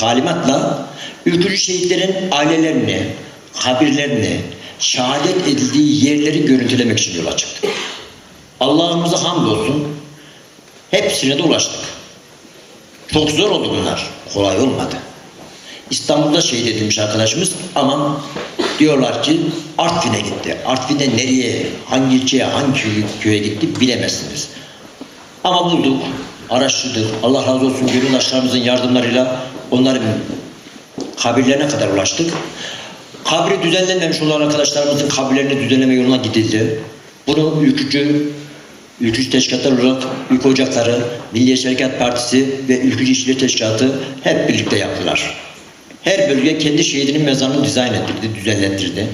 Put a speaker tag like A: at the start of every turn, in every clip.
A: talimatla ülkücü şehitlerin ailelerini, kabirlerini, şehadet edildiği yerleri görüntülemek için yola çıktık. Allah'ımıza hamdolsun hepsine de ulaştık. Çok zor oldu bunlar. Kolay olmadı. İstanbul'da şehit edilmiş arkadaşımız ama diyorlar ki Artvin'e gitti. Artvin'de nereye, hangi ilçeye, hangi köye, gitti bilemezsiniz. Ama bulduk, araştırdık. Allah razı olsun gönüllaşlarımızın yardımlarıyla onların kabirlerine kadar ulaştık. Kabri düzenlenmemiş olan arkadaşlarımızın kabirlerini düzenleme yoluna gidildi. Bunu ülkücü, ülkücü teşkilatlar olarak Ülke Ocakları, Milliyetçi Hareket Partisi ve Ülkücü İşçiler Teşkilatı hep birlikte yaptılar. Her bölge kendi şehidinin mezarını dizayn ettirdi, düzenlettirdi.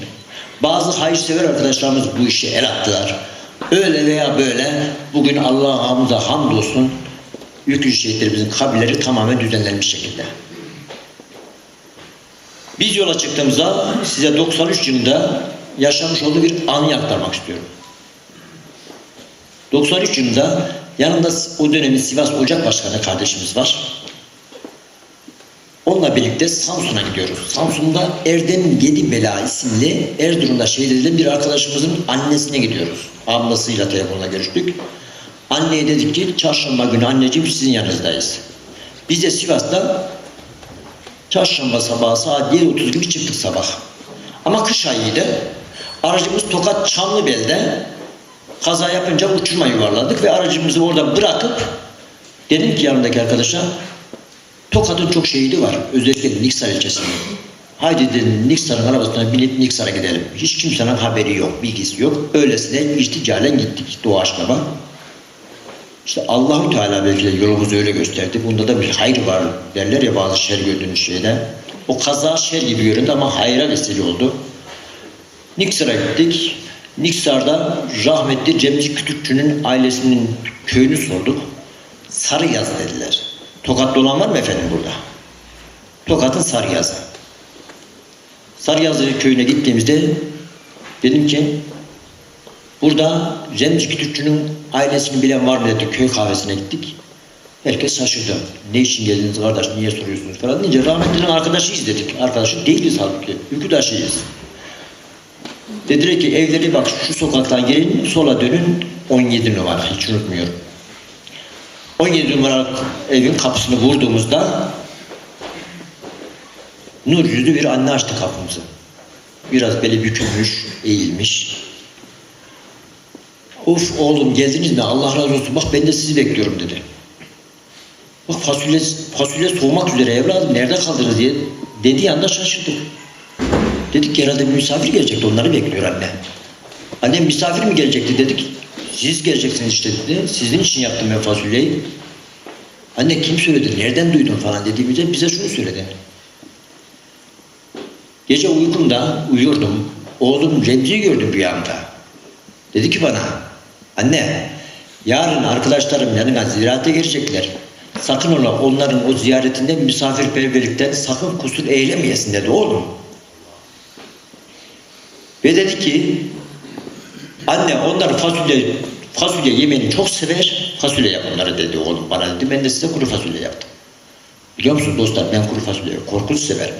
A: Bazı hayırsever arkadaşlarımız bu işe el attılar. Öyle veya böyle bugün Allah'ımıza hamdolsun ülkücü şehitlerimizin kabirleri tamamen düzenlenmiş şekilde. Biz yola çıktığımızda size 93 yılında yaşamış olduğu bir anı aktarmak istiyorum. 93 yılında yanında o dönemin Sivas Ocak Başkanı kardeşimiz var. Onunla birlikte Samsun'a gidiyoruz. Samsun'da Erdem Gedibela isimli Erzurum'da şehit edilen bir arkadaşımızın annesine gidiyoruz. Ablasıyla telefonla görüştük. Anneye dedik ki çarşamba günü anneciğim sizin yanınızdayız. Biz de Sivas'ta çarşamba sabahı saat 7.30 gibi çıktık sabah. Ama kış ayıydı. Aracımız Tokat Çamlıbel'de kaza yapınca uçurma yuvarladık ve aracımızı orada bırakıp dedim ki yanımdaki arkadaşa Tokat'ın çok şehidi var. Özellikle Niksar ilçesinde. Haydi dedim Niksar'ın arabasına binip Niksar'a gidelim. Hiç kimsenin haberi yok, bilgisi yok. Öylesine irticalen gittik doğaçlama. İşte Allahu Teala belki de yolumuzu öyle gösterdi. Bunda da bir hayır var derler ya bazı şer gördüğünüz şeyde. O kaza şer gibi göründü ama hayra vesile oldu. Niksar'a gittik. Niksar'da rahmetli Cemci Kütükçü'nün ailesinin köyünü sorduk. Sarıyaz dediler. Tokatlı olan var mı efendim burada? Tokat'ın Sarıyazı. Sarıyazı köyüne gittiğimizde dedim ki burada Cemci Kütükçü'nün ailesini bilen var mı dedi. Köy kahvesine gittik. Herkes şaşırdı. Ne için geldiniz kardeş, niye soruyorsunuz falan deyince rahmetlinin arkadaşıyız dedik. Arkadaşı değiliz halbuki. Ülküdaşıyız. Dediler ki evleri bak şu sokaktan gelin sola dönün 17 numara hiç unutmuyorum. 17 numaralı evin kapısını vurduğumuzda nur yüzlü bir anne açtı kapımızı. Biraz beli bükülmüş, eğilmiş. Of oğlum geldiniz mi? Allah razı olsun. Bak ben de sizi bekliyorum dedi. Bak fasulye, fasulye soğumak üzere evladım nerede kaldınız diye dediği anda şaşırdık. Dedik ki herhalde bir misafir gelecekti onları bekliyor anne. Annem misafir mi gelecekti dedik. Siz geleceksiniz işte dedi. Sizin için yaptım ben fasulyeyi. Anne kim söyledi? Nereden duydun falan dediğimizde bize şunu söyledi. Gece uykumda uyurdum. Oğlum Remzi'yi gördüm rüyamda. Dedi ki bana anne yarın arkadaşlarım yanına ziyarete gelecekler. Sakın ola onların o ziyaretinden misafirperverlikten sakın kusur eylemeyesin dedi oğlum. Ve dedi ki anne onlar fasulye fasulye yemeğini çok sever. Fasulye yap onlara dedi oğlum bana dedi. Ben de size kuru fasulye yaptım. Biliyor musunuz dostlar ben kuru fasulyeyi korkunç severim.